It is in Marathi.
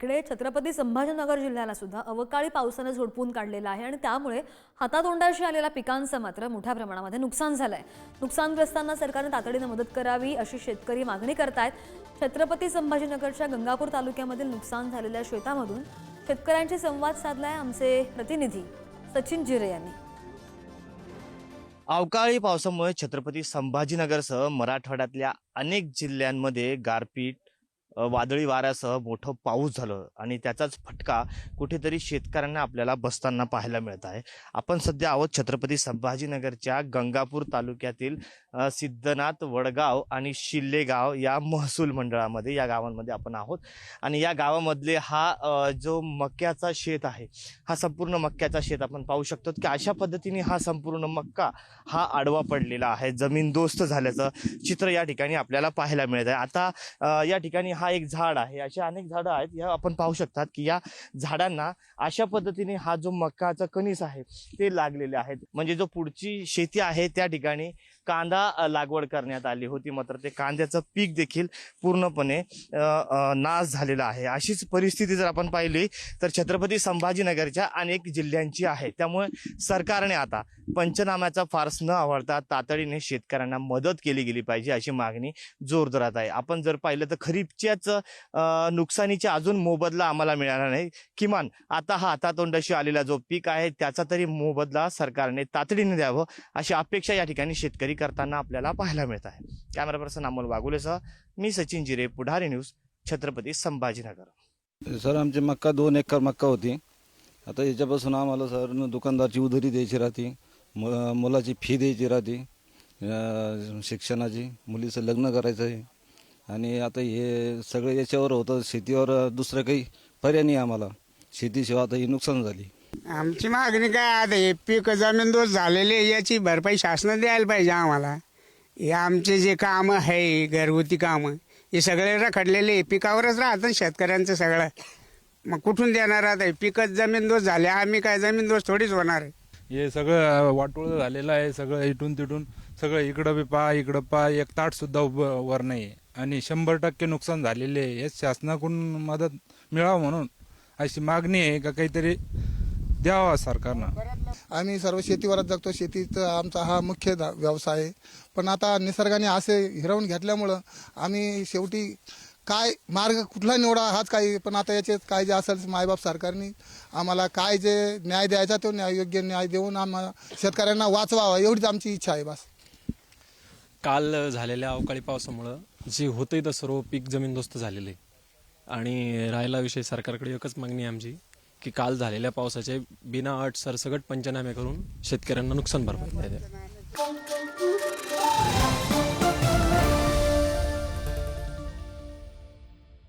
इकडे छत्रपती संभाजीनगर जिल्ह्याला सुद्धा अवकाळी पावसानं झोडपून काढलेलं आहे आणि त्यामुळे हातातोंडाशी आलेल्या पिकांचं मात्र मोठ्या प्रमाणामध्ये नुकसान झालं आहे नुकसानग्रस्तांना सरकारने तातडीनं मदत करावी अशी शेतकरी मागणी करतायत. छत्रपती संभाजीनगरच्या गंगापूर तालुक्यामधील नुकसान झालेल्या शेतामधून शेतकऱ्यांशी संवाद साधलाय आमचे प्रतिनिधी सचिन जिरे यांनी. अवकाळी पावसामुळे छत्रपती संभाजीनगरसह मराठवाड्यातल्या अनेक जिल्ह्यांमध्ये गारपीट वादळी वाऱ्यासह मोठं पाऊस झालं आणि त्याचाच फटका कुठेतरी शेतकऱ्यांना आपल्याला बसताना पाहायला मिळत आहे. आपण सध्या आहोत छत्रपती संभाजीनगरच्या गंगापूर तालुक्यातील सिद्धनाथ वडगाव आणि शिल्लेगाव या महसूल मंडळामध्ये या गावांमध्ये आपण आहोत. आणि या गावामधले हा जो मक्याचा शेत आहे हा संपूर्ण मक्याचा शेत आपण पाहू शकतो की अशा पद्धतीने हा संपूर्ण मक्का हा आडवा पडलेला आहे. जमीनदोस्त झाल्याचं चित्र या ठिकाणी आपल्याला पाहायला मिळत आहे. आता या ठिकाणी हा एक झाड आहे. अशी अनेक झाडं आहेत. या आपण पाहू शकतात की या झाडांना अशा पद्धतीने हा जो मक्काचा कणीस आहे ते लागलेले आहेत. म्हणजे जो पुढची शेती आहे त्या ठिकाणी कांदा लागवड करण्यात आली होती मात्र ते कांद्याचं पीक देखील पूर्णपणे नाश झालेला आहे. अशीच परिस्थिती जर आपण पाहिली तर छत्रपती संभाजीनगरच्या अनेक जिल्ह्यांची आहे. त्यामुळे सरकारने आता पंचनाम्याचा फारस न आवडता तातडीने शेतकऱ्यांना मदत केली गेली पाहिजे अशी मागणी जोरदारात आहे. आपण जर पाहिलं तर खरीपच्याच नुकसानीच्या अजून मोबदला आम्हाला मिळाला नाही. किमान आता हा हातातोंडाशी आलेला जो पीक आहे त्याचा तरी मोबदला सरकारने तातडीने द्यावं अशी अपेक्षा या ठिकाणी शेतकरी करताना आपल्याला पाहायला मिळत आहे. कॅमेरा पर्सन अमोल वागुलेसह मी सचिन जिरे पुढारी न्यूज छत्रपती संभाजीनगर. सर आमची मक्का दोन एकर मक्का होती. आता याच्यापासून आम्हाला सर दुकानदारची उधारी द्यायची राहते. म मुलाची फी द्यायची राहते शिक्षणाची मुलीचं लग्न करायचं आहे. आणि आता हे सगळं याच्यावर होतं शेतीवर दुसरं काही पर्याय नाही आम्हाला. शेतीशिवाय आता ही नुकसान झाली. आमची मागणी काय आता हे पीक जमीनदोस्त झालेले याची भरपाई शासनाने द्यायला पाहिजे आम्हाला. हे आमचे जे कामं आहे घरगुती कामं हे सगळे रखडलेले आहे. पिकावरच राहतं शेतकऱ्यांचं सगळं. मग कुठून देणार आता? हे पिकच दोष झाले आम्ही काय जमीनदोस्त थोडीच होणार आहे. हे सगळं वाटोळ झालेलं आहे सगळं इथून तिथून. सगळं इकडं बी पहा इकडं पहा एक ताट सुद्धा उभं वर नाही आणि शंभर टक्के नुकसान झालेले आहे. हे शासनाकडून मदत मिळावं म्हणून अशी मागणी आहे का काहीतरी द्यावा सरकारनं. आम्ही सर्व शेतीवरच जगतो. शेतीचा आमचा हा मुख्य व्यवसाय आहे. पण आता निसर्गाने असे हिरवून घेतल्यामुळं आम्ही शेवटी काय मार्ग कुठला निवडा हाच काही पण आता याचे काय जे असेल मायबाप सरकारने आम्हाला काय जे न्याय द्यायचा तो न्याय योग्य न्याय देऊन आम्हाला शेतकऱ्यांना वाचवावा एवढीच आमची इच्छा आहे बस. काल झालेल्या अवकाळी पावसामुळं जे होतं तर सर्व पीक जमीनदोस्त झालेले. आणि राहिला विषय सरकारकडे एकच मागणी आमची की काल झालेल्या पावसाचे बिना अट सरसगट पंचनामे करून शेतकऱ्यांना नुकसान भरपाई द्यायचे